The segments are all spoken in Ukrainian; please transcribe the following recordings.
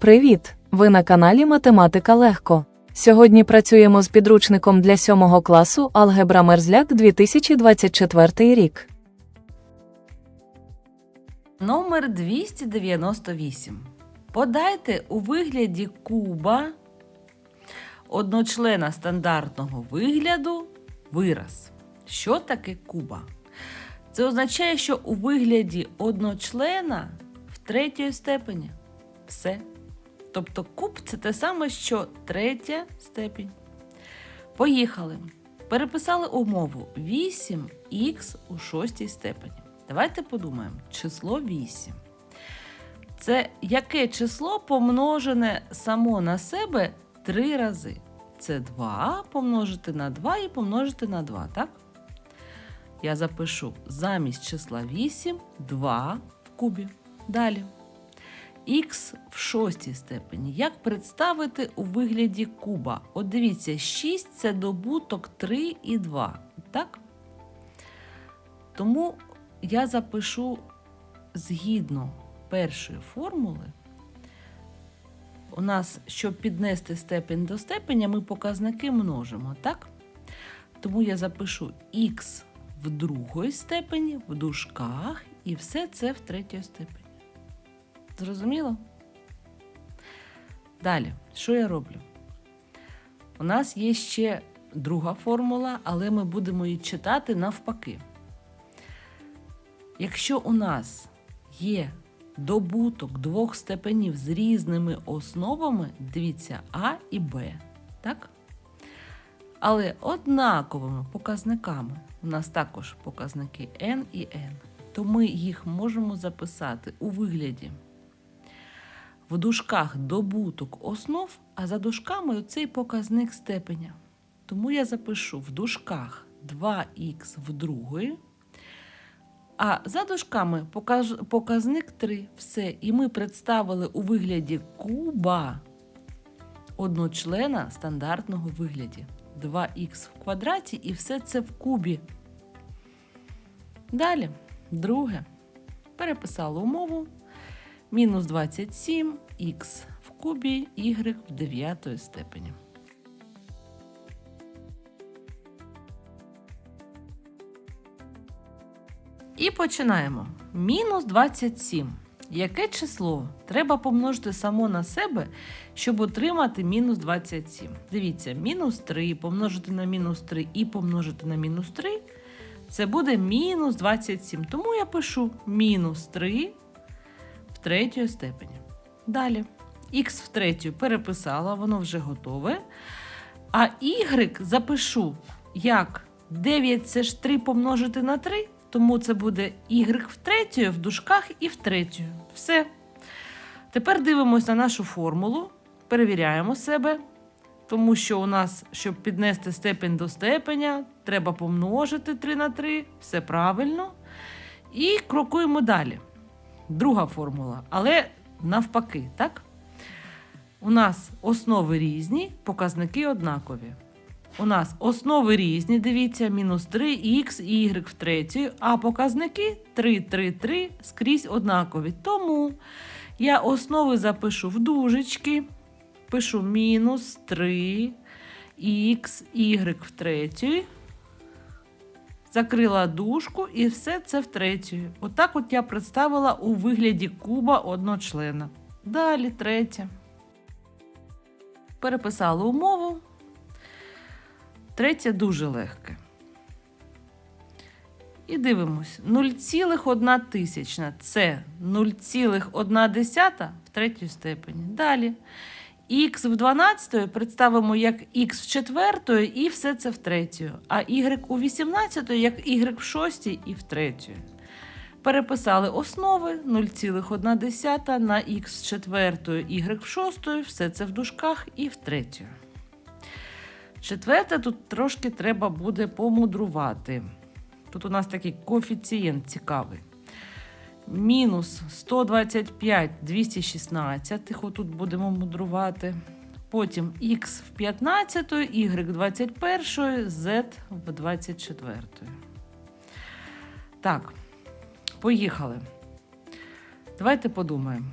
Привіт! Ви на каналі Математика Легко. Сьогодні працюємо з підручником для 7 класу Алгебра Мерзляк 2024 рік. Номер 298. Подайте у вигляді куба одночлена стандартного вигляду вираз. Що таке куба? Це означає, що у вигляді одночлена в третьої степені. Все. Тобто куб це те саме, що третя степінь. Поїхали. Переписали умову 8х у шостій степені. Давайте подумаємо, число 8. Це яке число помножене само на себе три рази? Це 2 помножити на 2 і помножити на 2, так? Я запишу замість числа 8 2 в кубі. Далі. Х в шостій степені. Як представити у вигляді куба? От дивіться, 6 це добуток 3 і 2. Так? Тому я запишу згідно першої формули. У нас, щоб піднести степень до степеня, ми показники множимо, так? Тому я запишу х в другої степені, в дужках, і все це в третій степені. Зрозуміло? Далі, що я роблю? У нас є ще друга формула, але ми будемо її читати навпаки. Якщо у нас є добуток двох степенів з різними основами, дивіться А і Б, так? Але однаковими показниками. У нас також показники n і n, то ми їх можемо записати у вигляді в дужках добуток основ, а за дужками оцей показник степеня. Тому я запишу в дужках 2х в другої, а за дужками покаж- показник 3. Все. І ми представили у вигляді куба одночлена стандартного вигляді. 2х в квадраті і все це в кубі. Далі, друге. Переписали умову. Мінус 27 х в кубі y в дев'ятої степені. І починаємо. Мінус 27. Яке число треба помножити само на себе, щоб отримати мінус 27? Дивіться, мінус 3 помножити на мінус 3 і помножити на мінус 3 це буде мінус 27. Тому я пишу мінус 3 в третьої степені. Далі. Х в третю переписала, воно вже готове. А y запишу як 9 це ж 3 помножити на 3, тому це буде y в третю в дужках і в третю. Все. Тепер дивимося на нашу формулу, перевіряємо себе, тому що у нас, щоб піднести степень до степеня, треба помножити 3 на 3, все правильно. І крокуємо далі. Друга формула, але навпаки, так? У нас основи різні, показники однакові. У нас основи різні, дивіться, мінус 3, х і y в третій, а показники 3, 3, 3 скрізь однакові. Тому я основи запишу в дужечки, пишу мінус 3, х, y в третій, закрила дужку і все це в третю. Отак от я представила у вигляді куба одночлена. Далі третє. Переписали умову. Третє дуже легке. І дивимось: 0,1 тисячна це 0,1 в третій степені. Далі. Х в 12 представимо як х в четвертої і все це в третю. А y у 18 як y в шостій і в третю. Переписали основи 0,1 на х в четвертої, y в шостої, все це в дужках і в третю. Четверте, тут трошки треба буде помудрувати. Тут у нас такий коефіцієнт цікавий. Мінус 125 216, отут будемо мудрувати. Потім х в 15, y 21, z в 24. Так, поїхали. Давайте подумаємо.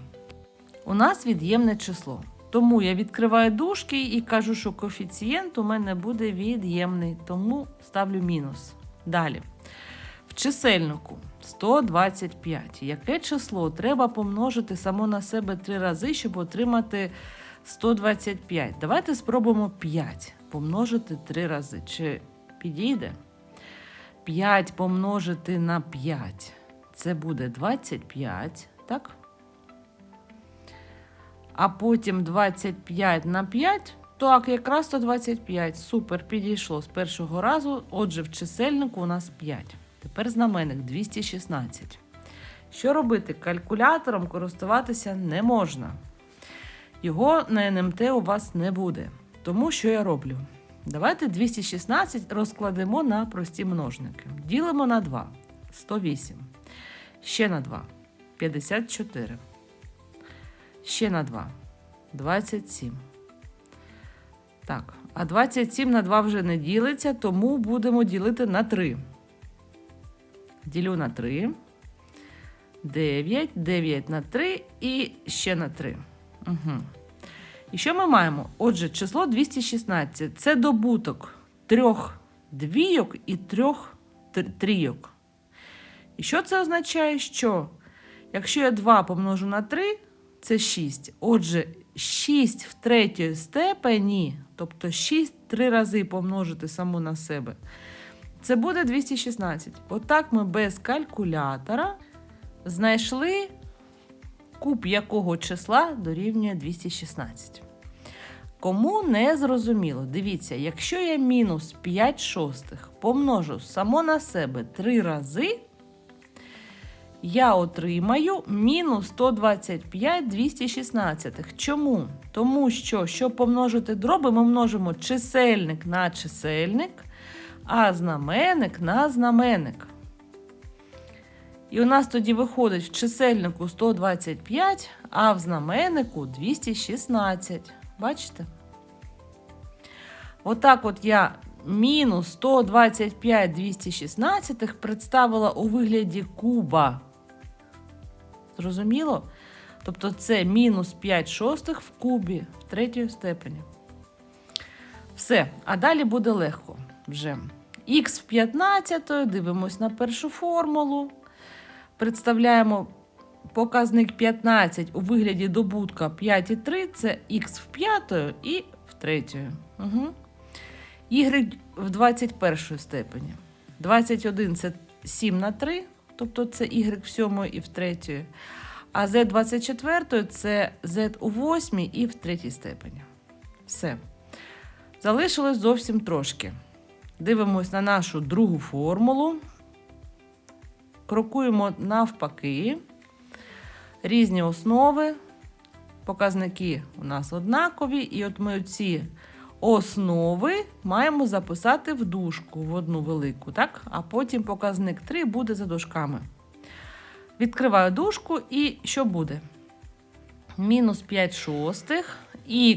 у нас від'ємне число. Тому я відкриваю дужки і кажу, що коефіцієнт у мене буде від'ємний, тому ставлю мінус. Далі. В чисельнику 125. Яке число треба помножити само на себе три рази, щоб отримати 125? Давайте спробуємо 5 помножити три рази. Чи підійде? 5 помножити на 5. Це буде 25, так? А потім 25 на 5. Так, якраз 125. Супер, підійшло з першого разу. Отже, в чисельнику у нас 5. Тепер знаменник 216. Що робити? Калькулятором користуватися не можна. Його на НМТ у вас не буде. Тому що я роблю? Давайте 216 розкладемо на прості множники. Ділимо на 2 108. Ще на 2 54. Ще на 2 27. Так, а 27 на 2 вже не ділиться, тому будемо ділити на 3. Ділю на 3. 9, 9 на 3 і ще на 3. Угу. І що ми маємо? Отже, число 216 це добуток трьох двійок і трьох трійок. І що це означає? Що якщо я 2 помножу на 3, це 6. Отже, 6 в третій степені, тобто 6 три рази помножити саму на себе. Це буде 216. Отак ми без калькулятора знайшли куб якого числа дорівнює 216. Кому не зрозуміло, дивіться, якщо я мінус 5 шостих помножу само на себе 3 рази, я отримаю мінус 125 216. Чому? Тому що, щоб помножити дроби, ми множимо чисельник на чисельник, а знаменник на знаменник. І у нас тоді виходить в чисельнику 125, а в знаменнику 216. Бачите? Отак от я мінус 125 216 представила у вигляді куба. Зрозуміло? Тобто це мінус 5 шостих в кубі в третій степені. Все. А далі буде легко вже. Х в 15, дивимось на першу формулу. Представляємо показник 15 у вигляді добутка 5 і 3 це х в 5 і в 3. Угу. Y в 21 степені. 21 це 7 на 3, тобто це y в 7 і в 3. А z 24 це z у 8 і в 3 степені. Все. Залишилось зовсім трошки. Дивимось на нашу другу формулу. Крокуємо навпаки. Різні основи. Показники у нас однакові. І от ми ці основи маємо записати в дужку в одну велику, так? А потім показник 3 буде за дужками. Відкриваю дужку і що буде? Мінус 5 шостих,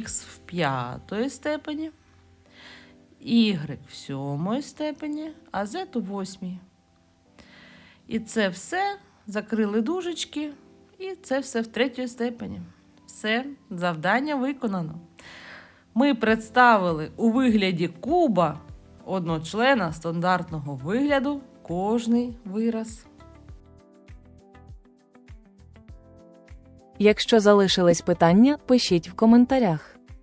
х в п'ятої степені, y в сьомої степені, а z у восьмій. І це все закрили дужечки, і це все в третій степені. Все, завдання виконано. Ми представили у вигляді куба одночлена стандартного вигляду кожний вираз. Якщо залишились питання, пишіть в коментарях.